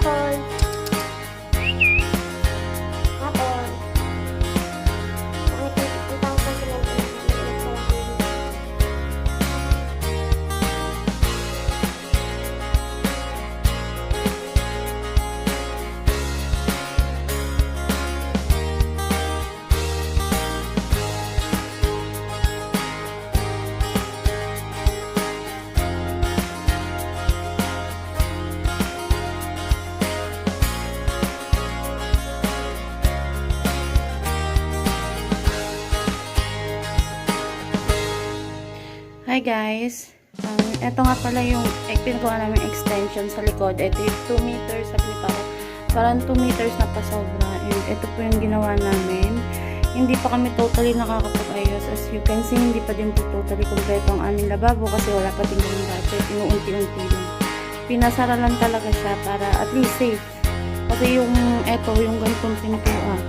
Bye-bye. Guys. Um, ito nga pala yung pinagawa namin extension sa likod. Ito yung 2 meters, sabi ni Papa. Parang 2 meters na pa sobra. And ito po yung ginawa namin. Hindi pa kami totally nakakapag-ayos. As you can see, hindi pa din po totally kompleto ang aming lababo kasi wala pa yung budget. Inuunti-unti lang. Pinasara lang talaga siya para at least safe. Kasi yung eto, yung ganitong pintuan,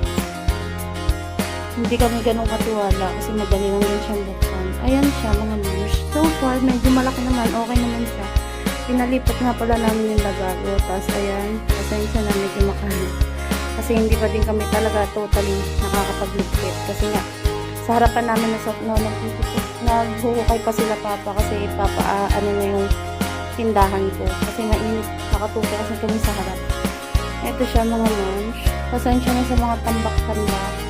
hindi kami ganun katiwala kasi madali lang din siyang buksan. Ayan siya mga moms. So far, medyo malaki naman. Okay naman siya. Pinalipat nga pala namin yung lababo. Tapos ayan, pasensya na medyo makalit. Kasi hindi pa din kami talaga totally nakakapagligpit. Kasi nga, sa harapan namin na sa no, naghuhukay pa sila papa kasi papa ah, ano na yung tindahan ko. Kasi mainit, nakatuto kasi kami sa harap. Ito siya mga moms. Pasensya na sa mga tambak-tambak.